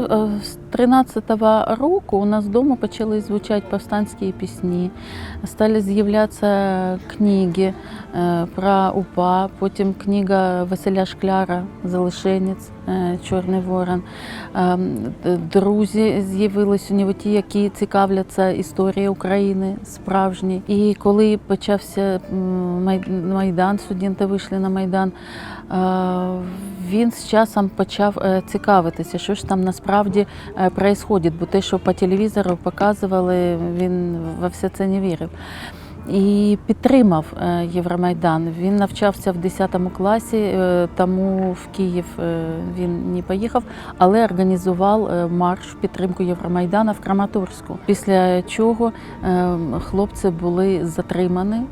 вже е, з 13-го року у нас вдома почали звучати повстанські пісні, стали з'являтися книги е, про УПА, потім книга Василя Шкляра Залишенець, е, Чорний Ворон. Е, Друзі з'явились у нього ті, які цікавляться історією України справжній. І коли почався Майдан, студенти вийшли на Майдан, він з часом почав е, цікавитися, що ж там насправді відбувається, бо те, що по телевізору показували, він во все це не вірив. І підтримав е, Євромайдан. Він навчався в 10 класі, е, тому в Київ е, він не поїхав, але організував е, марш в підтримку Євромайдана в Краматорську. Після чого е, хлопці були затримані е,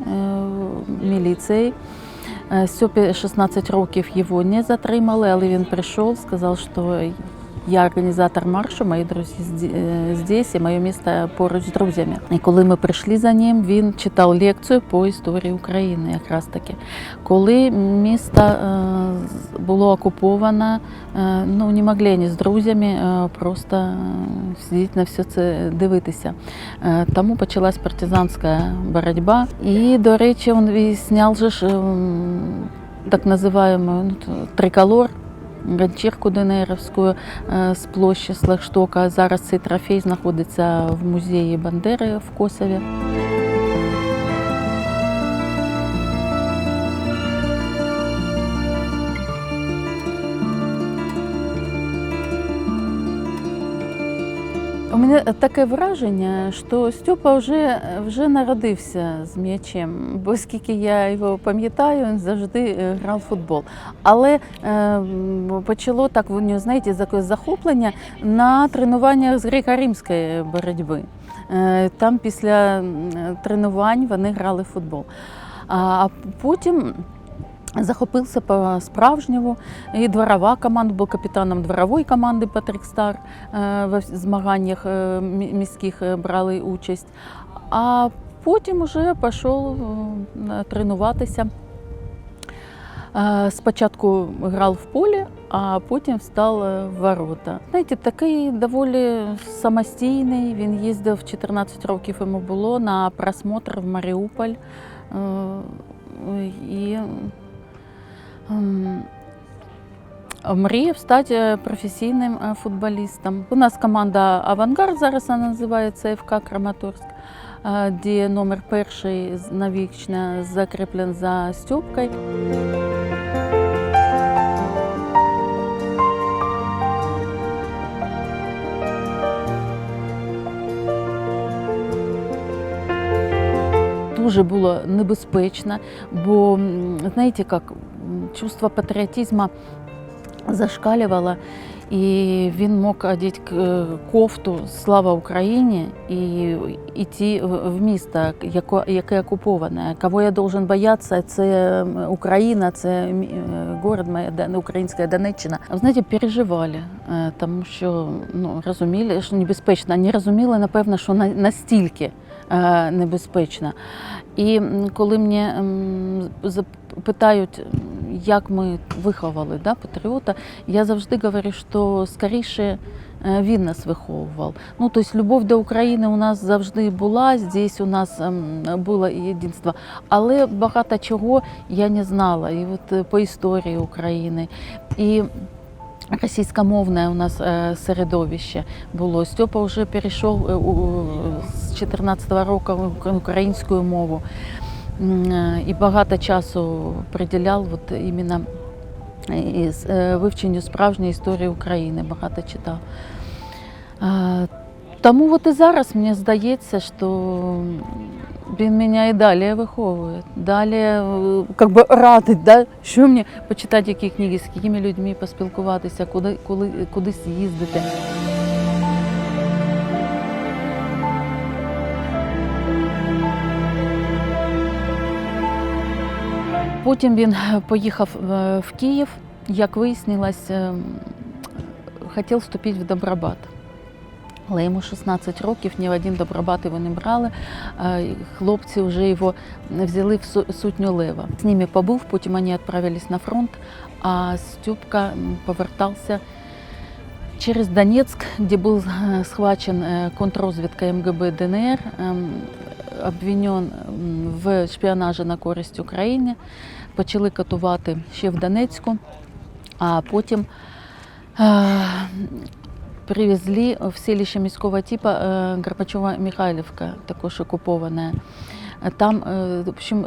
міліцією. Сьопі 16 років його не затримали, але він прийшов, сказав, що я організатор маршу, мої друзі зді- е, здесь, і моє місто поруч з друзями. І коли ми прийшли за ним, він читав лекцію по історії України, якраз таки. Коли місто е, було окуповано, е, ну не могли ні з друзями просто сидіти на все це дивитися. Тому почалась партизанська боротьба. І, до речі, він зняв же ем, так називаємо ну, триколор. Ганчірку Денеровську е, з площі Слагштока. Зараз цей трофей знаходиться в музеї Бандери в Косові. Мене таке враження, що Степа вже, вже народився з м'ячем, бо скільки я його пам'ятаю, він завжди е, грав в футбол. Але е, почало так в нього, знаєте, захоплення на тренуваннях з греко-римської боротьби. Е, Там після тренувань вони грали в футбол. А потім захопився по-справжньому. І дворова команда був капітаном дворової команди Патрік Стар. е, В змаганнях е, міських е, брали участь. А потім вже пішов тренуватися. Спочатку грав в полі, а потім став е, в ворота. Знаєте, такий доволі самостійний. Він їздив 14 років йому було на просмотр в Маріуполь. І ем, мріяв стати е, професійним е, футболістом. У нас команда Авангард зараз вона називається ФК Краматорськ, е, де номер перший навічно закріплен за Стьопкою. Дуже було небезпечно, бо знаєте, як чувство патріотизму зашкалювало, і він мог одіти к- кофту Слава Україні і йти в місто, яке окуповане. Кого я должен боятися, це Україна, це е, город моя українська Донеччина. Знаєте, переживали, е, тому що ну, розуміли, що небезпечно. Не розуміли, напевно, що на- настільки е, небезпечно. І коли мені питають, як ми виховали да, патріота, я завжди говорю, що скоріше е, він нас виховував. Ну, тобто любов до України у нас завжди була, здесь у нас ем, було єдинство. Але багато чого я не знала. І от е, по історії України. І Російськомовне у нас е, середовище було. Степа вже перейшов з 14-го року в українську мову. Е, І багато часу приділяв от іменно із, е, вивченню справжньої історії України, багато читав. Е, Тому от і зараз мені здається, що він мене і далі виховує. Далі е, би, радить, да? що мені почитати, які книги, з якими людьми поспілкуватися, куди, коли, кудись їздити. Потім він поїхав е, в Київ, як вияснилось, е, хотів вступити в Добробат. Але йому 16 років, ні в один Добробат його не брали. Е, Хлопці вже його взяли в су- сутню лева. З ними побув, потім вони відправились на фронт, а Стюпка м, повертався через Донецк, где был э, схвачен э, контррозвідка МГБ ДНР, эм, обвинен в шпіонажі на користь Україні. Почали катувати ще в Донецьку, а потім е, привезли в селище міського типу е, Горбачова-Михайлівка, також окуповане. Там е, в общем,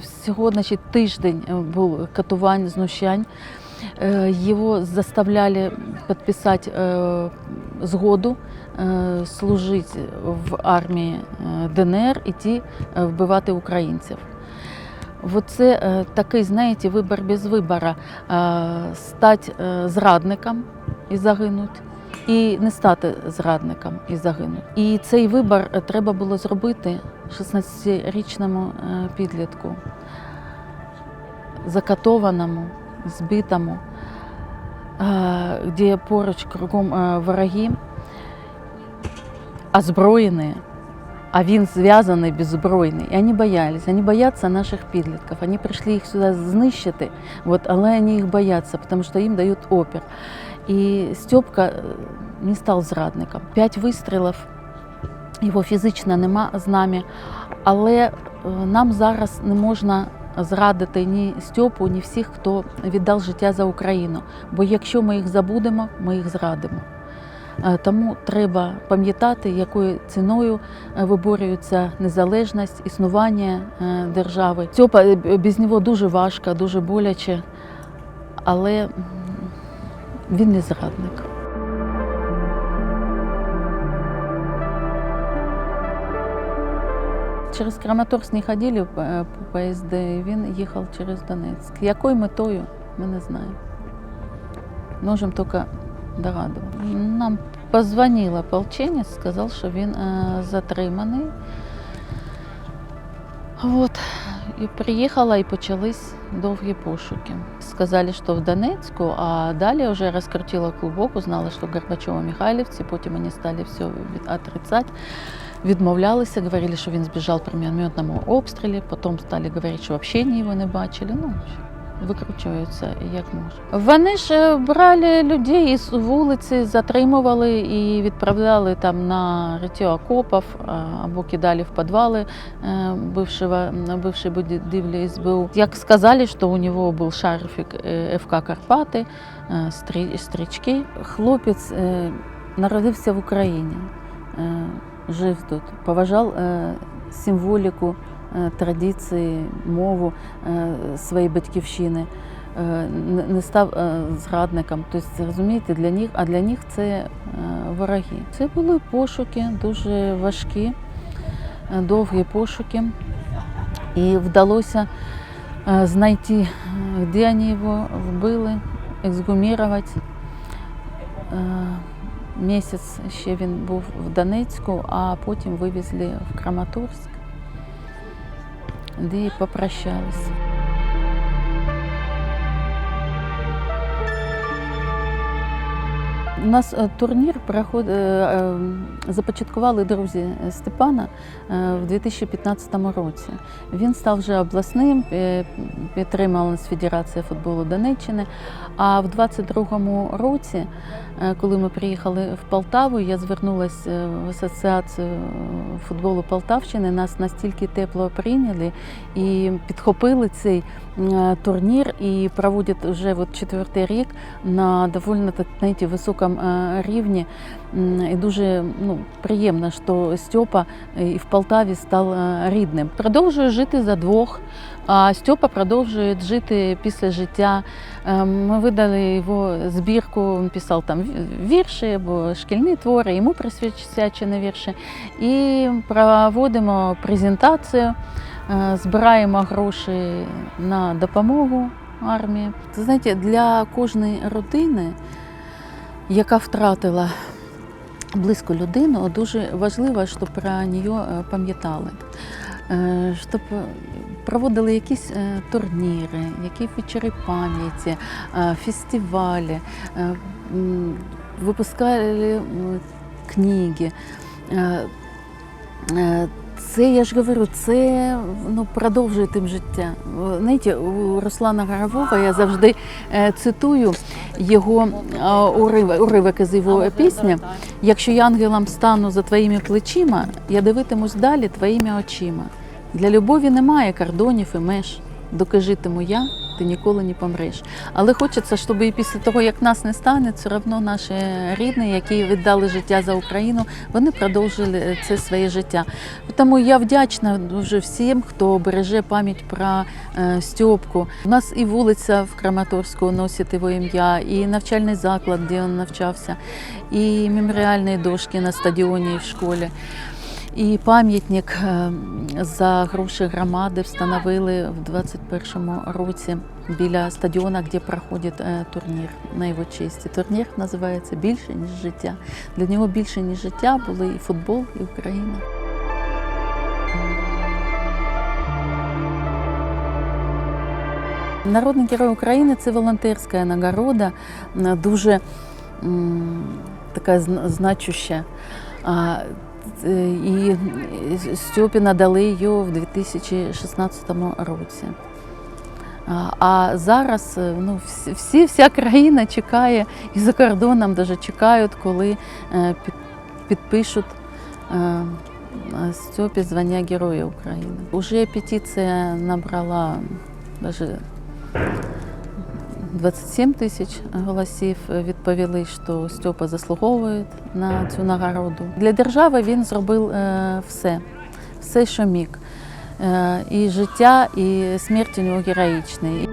всього значить, тиждень був катувань, знущань. Е, Его заставляли подписать е, згоду е, служити в армії е, ДНР, іти е, вбивати українців. Оце е, такий, знаєте, вибір без вибору. Е, стати е, зрадником і загинути, і не стати зрадником і загинути. І цей вибір е, треба було зробити 16-річному е, підлітку, закатованому, збитому, де поруч кругом вороги, озброєні, а він зв'язаний беззбройний. І вони боялись. Вони бояться наших підлітків. Вони прийшли їх сюди знищити, от, але вони їх бояться, тому що їм дають опір. І Стьопка е, не став зрадником. П'ять вистрілів, його фізично нема з нами, але е, нам зараз не можна зрадити ні Стьопу, ні всіх, хто віддав життя за Україну. Бо якщо ми їх забудемо, ми їх зрадимо. Е, Тому треба пам'ятати, якою ціною е, виборюється незалежність, існування е, держави. Стьопа е, без нього дуже важко, дуже боляче, але він не зрадник. Через Краматорськ не ходили е, по поїзди, він їхав через Донецьк. Якою метою, ми не знаємо. Можемо тільки догадуватися. Нам позвонив ополченець, сказав, що він е, затриманий. От. І приїхала і почались довгі пошуки. Сказали, що в Донецьку, а далі вже розкрутила клубок, узнала, що в Горбачово-Михайлівці, потім вони стали все отрицать. Відмовлялися, говорили, що він збіжав при мінометному обстрілі, потім стали говорити, що взагалі його не бачили. Ну, викручуються як можуть. Вони ж е, брали людей із вулиці, затримували і відправляли там на риття окопів або кидали в підвали е, бывшего, бывшей будівлі СБУ. Як сказали, що у нього був шарфик е, ФК Карпати, е, стрі- стрічки. Хлопець е, народився в Україні, е, жив тут, поважав е, символіку е, традиції, мову е, своєї батьківщини, не- став зрадником. Тобто, розумієте, для них, а для них це вороги. Це були пошуки дуже важкі, довгі пошуки. І вдалося знайти, де вони його вбили, ексгумірувати. Місяць ще він був в Донецьку, а потім вивезли в Краматорськ, де і попрощались. У нас е, турнір проход... е, е, започаткували друзі Степана в 2015 році. Він став вже обласним, підтримала Федерація футболу Донеччини. А в 22-му році, коли ми приїхали в Полтаву, я звернулася в асоціацію футболу Полтавщини. Нас настільки тепло прийняли і підхопили цей турнір і проводять вже от четвертий рік на доволі високому е, рівні. І дуже ну, приємно, що Стьопа е, і в Полтаві став е, рідним. Продовжує жити за двох, а Стьопа продовжує жити після життя. Е, Ми видали його збірку, він писав там вірші або шкільні твори, йому присвячені вірші. І проводимо презентацію, збираємо гроші на допомогу армії. Знаєте, для кожної родини, яка втратила близьку людину, дуже важливо, щоб про неї е, пам'ятали. Е, Щоб проводили якісь е, турніри, які вечори пам'яті, фестивалі, випускали книги. Е, е, Це, я ж говорю, це ну, продовжує тим життя. Знаєте, у Руслана Горового я завжди е, цитую, його а, уривок, із його пісні. Якщо я ангелом стану за твоїми плечима, я дивитимусь далі твоїми очима. Для любові немає кордонів і меж. докажитиму я, ти ніколи не помреш. Але хочеться, щоб і після того, як нас не стане, все одно наші рідні, які віддали життя за Україну, вони продовжили це своє життя. Тому я вдячна дуже всім, хто береже пам'ять про е, Стьопку. У нас і вулиця в Краматорську носить його ім'я, і навчальний заклад, де він навчався, і меморіальні дошки на стадіоні і в школі. І пам'ятник е, за гроші громади встановили в 21-му році біля стадіона, де проходить е, турнір на його честь. Турнір називається Більше ніж життя. Для нього більше ніж життя були і футбол, і Україна. Народний герой України це волонтерська нагорода, дуже така значуща. Е, І Стьопі надали її в 2016 році. А- зараз е, ну, всі- вся країна чекає, і за кордоном даже чекають, коли е, підпишуть е, е, Стьопі звання Героя України. Уже петиція набрала даже 27 тисяч голосів відповіли, що Стьопа заслуговує на цю нагороду. Для держави він зробив е, все, все, що міг. Е, І життя, і смерть у нього героїчний.